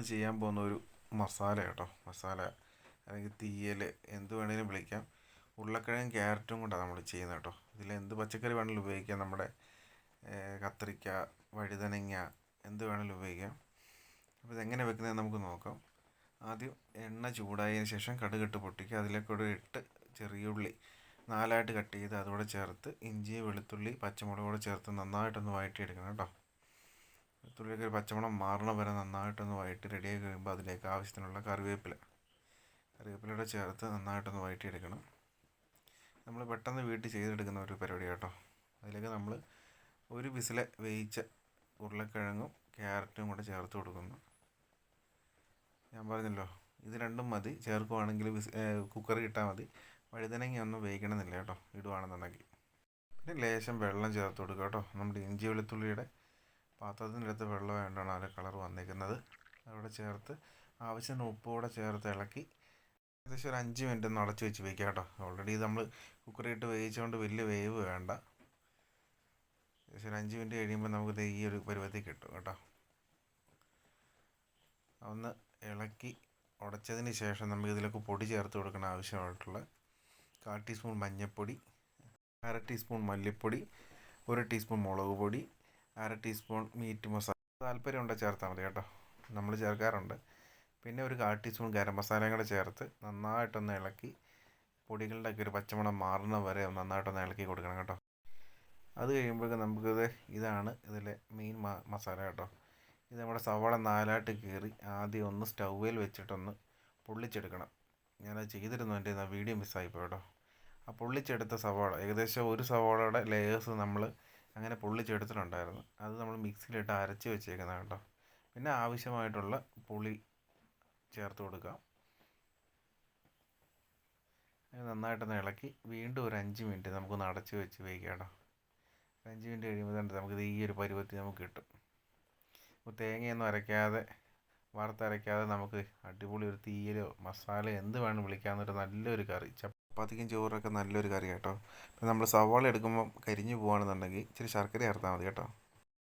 നമ്മളിന്ന് ചെയ്യാൻ പോകുന്ന ഒരു മസാല കേട്ടോ. മസാല അല്ലെങ്കിൽ തീയൽ എന്ത് വേണേലും വിളിക്കാം. ഉരുളക്കിഴങ്ങും ക്യാരറ്റും കൊണ്ടാണ് നമ്മൾ ചെയ്യുന്നത് കേട്ടോ. ഇതിൽ എന്ത് പച്ചക്കറി വേണമെങ്കിലും ഉപയോഗിക്കാം. നമ്മുടെ കത്തിരിക്ക വഴുതനങ്ങ എന്ത് വേണമെങ്കിലും ഉപയോഗിക്കാം. അപ്പോൾ ഇതെങ്ങനെ വെക്കുന്നത് നമുക്ക് നോക്കാം. ആദ്യം എണ്ണ ചൂടായതിന് ശേഷം കടുകിട്ട് പൊട്ടിക്കുക. അതിലേക്കൂടെ ഇട്ട് ചെറിയ ഉള്ളി നാലായിട്ട് കട്ട് ചെയ്ത് അതുകൂടെ ചേർത്ത് ഇഞ്ചി വെളുത്തുള്ളി പച്ചമുളക് കൂടെ ചേർത്ത് നന്നായിട്ടൊന്ന് വഴറ്റിയെടുക്കണം കേട്ടോ. വെളുത്തുള്ളിയൊക്കെ ഒരു പച്ചമണം മാറണ വരെ നന്നായിട്ടൊന്ന് വഴറ്റി റെഡിയാക്കി കഴിയുമ്പോൾ അതിലേക്ക് ആവശ്യത്തിനുള്ള കറിവേപ്പില. കറിവേപ്പിലയുടെ ചേർത്ത് നന്നായിട്ടൊന്ന് വഴറ്റിയെടുക്കണം. നമ്മൾ പെട്ടെന്ന് വീട്ടിൽ ചെയ്തെടുക്കുന്ന ഒരു പരിപാടി കേട്ടോ. അതിലേക്ക് നമ്മൾ ഒരു വിസിലെ വേവിച്ച ഉരുളക്കിഴങ്ങും ക്യാരറ്റും കൂടെ ചേർത്ത് കൊടുക്കുന്നു. ഞാൻ പറഞ്ഞല്ലോ ഇത് രണ്ടും മതി. ചേർക്കുവാണെങ്കിൽ വിസ് കുക്കറിൽ ഇട്ടാൽ മതി. വഴുതനങ്ങ ഒന്നും വേവിക്കണമെന്നില്ല കേട്ടോ. ഇടുവാണെന്നുണ്ടെങ്കിൽ. പിന്നെ ലേശം വെള്ളം ചേർത്ത് കൊടുക്കുക കേട്ടോ. നമ്മുടെ ഇഞ്ചി വെളുത്തുള്ളിയുടെ പാത്രത്തിനടുത്ത് വെള്ളം വേണ്ടാണ് അതിന്റെ കളർ വന്നിരിക്കുന്നത്. അവിടെ ചേർത്ത് ആവശ്യത്തിന് ഉപ്പുകൂടെ ചേർത്ത് ഇളക്കി ഏകദേശം ഒരു അഞ്ച് മിനിറ്റ് ഒന്ന് അടച്ച് വെച്ച് വയ്ക്കുക കേട്ടോ. ഓൾറെഡി നമ്മൾ കുക്കറിയിട്ട് വേവിച്ചുകൊണ്ട് വലിയ വേവ് വേണ്ട. ഏകദേശം ഒരു അഞ്ച് മിനിറ്റ് കഴിയുമ്പോൾ നമുക്ക് ഈ ഒരു പരുവത്തിൽ കിട്ടും കേട്ടോ. ഒന്ന് ഇളക്കി ഉടച്ചതിന് ശേഷം നമുക്ക് ഇതിലേക്ക് പൊടി ചേർത്ത് കൊടുക്കണം ആവശ്യമായിട്ടുള്ള കാൽ ടീസ്പൂൺ മഞ്ഞൾപ്പൊടി അര ടീസ്പൂൺ മല്ലിപ്പൊടി ഒരു ടീസ്പൂൺ മുളക് പൊടി അര ടീസ്പൂൺ മീറ്റ് മസാല. താല്പര്യമുണ്ടെങ്കിൽ ചേർത്താൽ മതി കേട്ടോ. നമ്മൾ ചേർക്കാറുണ്ട്. പിന്നെ ഒരു കാൽ ടീസ്പൂൺ ഗരം മസാലയും കൂടെ ചേർത്ത് നന്നായിട്ടൊന്ന് ഇളക്കി പൊടികളുടെയൊക്കെ ഒരു പച്ചമണം മാറുന്ന വരെ നന്നായിട്ടൊന്ന് ഇളക്കി കൊടുക്കണം കേട്ടോ. അത് കഴിയുമ്പോഴേക്കും നമുക്കിത് ഇതാണ് ഇതിലെ മെയിൻ മസാല കേട്ടോ. ഇത് നമ്മുടെ സവാള നാലായിട്ട് കീറി ആദ്യം ഒന്ന് സ്റ്റൗവിൽ വെച്ചിട്ടൊന്ന് പൊള്ളിച്ചെടുക്കണം. ഞാനത് ചെയ്തിരുന്നു എന്റെ വീഡിയോ മിസ്സായിപ്പോയി കേട്ടോ. ആ പൊള്ളിച്ചെടുത്ത സവാള ഏകദേശം ഒരു സവാളയുടെ ലെയേഴ്സ് നമ്മൾ അങ്ങനെ പൊള്ളിച്ചെടുത്തിട്ടുണ്ടായിരുന്നു അത് നമ്മൾ മിക്സിയിലിട്ട് അരച്ച് വെച്ചേക്കുന്നത് കേട്ടോ പിന്നെ ആവശ്യമായിട്ടുള്ള പുളി ചേർത്ത് കൊടുക്കാം. നന്നായിട്ടൊന്ന് ഇളക്കി വീണ്ടും ഒരു അഞ്ച് മിനിറ്റ് നമുക്കൊന്ന് അടച്ച് വെച്ച് വേവിക്കാം കേട്ടോ. അഞ്ച് മിനിറ്റ് കഴിയുമ്പോൾ തന്നെ നമുക്കിത് ഈ ഒരു പരുവത്തിൽ നമുക്ക് കിട്ടും. അപ്പോൾ തേങ്ങയൊന്നും അരയ്ക്കാതെ വറുത്തരയ്ക്കാതെ നമുക്ക് അടിപൊളി ഒരു തീയലോ മസാല എന്ത് വേണം വിളിക്കാമെന്നൊരു നല്ലൊരു കറി. ചപ്പാത്തിക്കും ചോറൊക്കെ നല്ലൊരു കറി കേട്ടോ. നമ്മൾ സവാള എടുക്കുമ്പോൾ കരിഞ്ഞു പോവുകയാണെന്നുണ്ടെങ്കിൽ ഇച്ചിരി ശർക്കര ചേർത്താൽ മതി കേട്ടോ.